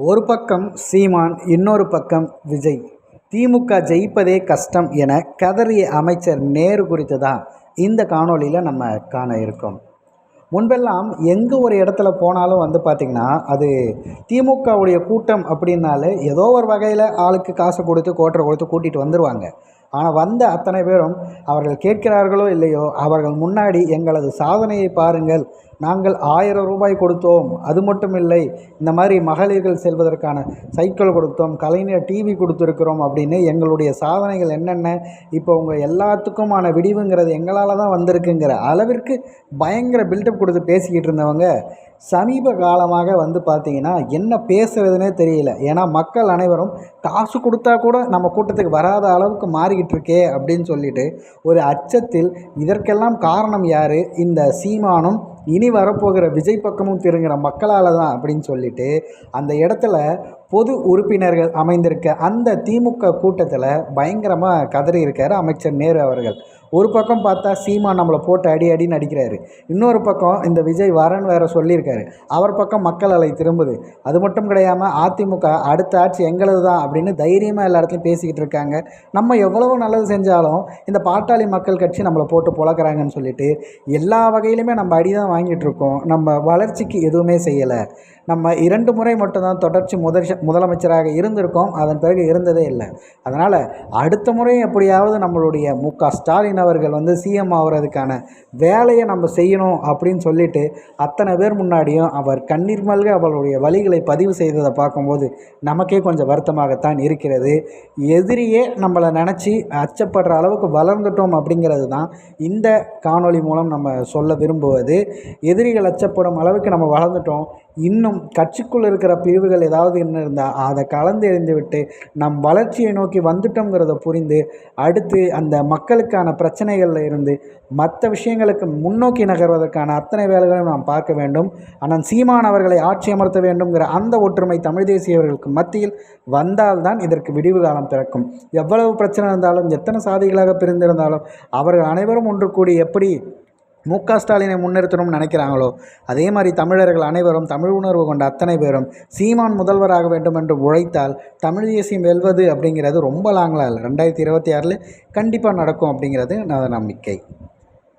ஒரு பக்கம் சீமான் இன்னொரு பக்கம் விஜய். திமுக ஜெயிப்பதே கஷ்டம் என கதறிய அமைச்சர் நேரு குறித்து தான் இந்த காணொளியில் நம்ம காண இருக்கோம். முன்பெல்லாம் எங்கே ஒரு இடத்துல போனாலும் வந்து பார்த்திங்கன்னா அது திமுகவுடைய கூட்டம் அப்படின்னாலே ஏதோ ஒரு வகையில் ஆளுக்கு காசு கொடுத்து கோட்டரை கொடுத்து கூட்டிகிட்டு வந்துடுவாங்க ஆனால் வந்த அத்தனை பேரும் அவர்கள் கேட்கிறார்களோ இல்லையோ அவர்கள் முன்னாடி எங்களது சாதனையை பாருங்கள். நாங்கள் ஆயிரம் ரூபாய் கொடுத்தோம். அது மட்டும் இல்லை இந்த மாதிரி மகளிர்கள் செல்வதற்கான சைக்கிள் கொடுத்தோம் கலைஞர் டிவி கொடுத்துருக்குறோம் அப்படின்னு எங்களுடைய சாதனைகள் என்னென்ன இப்போ உங்கள் எல்லாத்துக்குமான விடிவுங்கிறது எங்களால் தான் வந்திருக்குங்கிற அளவிற்கு பயங்கர பில்டப் கொடுத்து பேசிக்கிட்டு இருந்தவங்க. சமீப காலமாக வந்து பார்த்திங்கன்னா என்ன பேசுகிறதுனே தெரியல. ஏன்னா மக்கள் அனைவரும் காசு கொடுத்தா கூட நம்ம கூட்டத்துக்கு வராத அளவுக்கு மாறிக்கிட்டு இருக்கே அப்படின்னு சொல்லிட்டு ஒரு அச்சத்தில் இதற்கெல்லாம் காரணம் யார்? இந்த சீமானும் இனி வரப்போகிற விஜய் பக்கமும் திருங்குற மக்களால் தான் அப்படின்னு சொல்லிட்டு அந்த இடத்துல பொது உறுப்பினர்கள் அமைந்திருக்க அந்த திமுக கூட்டத்தில் பயங்கரமாக கதறி இருக்கார் அமைச்சர் நேரு அவர்கள். ஒரு பக்கம் பார்த்தா சீமா நம்மளை போட்டு அடி அடின்னு அடிக்கிறாரு. இன்னொரு பக்கம் இந்த விஜய் வரன் வேற சொல்லியிருக்காரு. அவர் பக்கம் மக்கள் அலை திரும்புது. அது மட்டும் கிடையாமல் அதிமுக அடுத்த ஆட்சி எங்களது தான் அப்படின்னு தைரியமாக எல்லா இடத்துலையும் பேசிக்கிட்டு இருக்காங்க. நம்ம எவ்வளவு நல்லது செஞ்சாலும் இந்த பாட்டாளி மக்கள் கட்சி நம்மளை போட்டு புழக்கிறாங்கன்னு சொல்லிட்டு எல்லா வகையிலுமே நம்ம அடி தான் வாங்கிட்டு இருக்கோம். நம்ம வளர்ச்சிக்கு எதுவுமே செய்யலை. நம்ம இரண்டு முறை மட்டும்தான் தொடர்ச்சி முதல் முதலமைச்சராக இருந்திருக்கோம். அதன் பிறகு இருந்ததே இல்லை. அதனால் அடுத்த முறை எப்படியாவது நம்மளுடைய மு க ஸ்டாலின் அவர்கள் வந்து சிஎம் ஆகிறதுக்கான வேலையை நம்ம செய்யணும் அப்படின்னு சொல்லிட்டு அத்தனை பேர் முன்னாடியும் அவர் கண்ணீர் மல்க அவளுடைய வழிகளை பதிவு செய்ததை பார்க்கும்போது நமக்கே கொஞ்சம் வருத்தமாகத்தான் இருக்கிறது. எதிரியே நம்மளை நினச்சி அச்சப்படுற அளவுக்கு வளர்ந்துட்டோம் அப்படிங்கிறது தான் இந்த காணொளி மூலம் நம்ம சொல்ல விரும்புவது. எதிரிகள் அச்சப்படும் அளவுக்கு நம்ம வளர்ந்துட்டோம். இன்னும் கட்சிக்குள்ளே இருக்கிற பிரிவுகள் ஏதாவது என்ன இருந்தால் அதை கலந்து எறிந்துவிட்டு நம் வளர்ச்சியை நோக்கி வந்துட்டோங்கிறத புரிந்து அடுத்து அந்த மக்களுக்கான பிரச்சனைகளில் இருந்து மற்ற விஷயங்களுக்கு முன்னோக்கி நகர்வதற்கான அத்தனை வேலைகளையும் நாம் பார்க்க வேண்டும். ஆனால் சீமான் அவர்களை ஆட்சி அமர்த்த வேண்டும்ங்கிற அந்த ஒற்றுமை தமிழ் தேசியவர்களுக்கு மத்தியில் வந்தால்தான் இதற்கு விடிவு காலம் பிறக்கும். எவ்வளவு பிரச்சனை இருந்தாலும் எத்தனை சாதிகளாக பிரிந்திருந்தாலும் அவர்கள் அனைவரும் ஒன்று கூடி எப்படி மு க ஸ்டாலினை முன்னிறுத்தணும்னு நினைக்கிறாங்களோ? அதே மாதிரி தமிழர்கள் அனைவரும் தமிழ் உணர்வு கொண்ட அத்தனை பேரும் சீமான் முதல்வராக வேண்டும் என்று உழைத்தால் தமிழ் தேசியம் வெல்வது அப்படிங்கிறது ரொம்ப லாங்கில் இல்லை. ரெண்டாயிரத்தி இருபத்தி ஆறில் கண்டிப்பாக நடக்கும் அப்படிங்கிறது நான் நம்பிக்கை.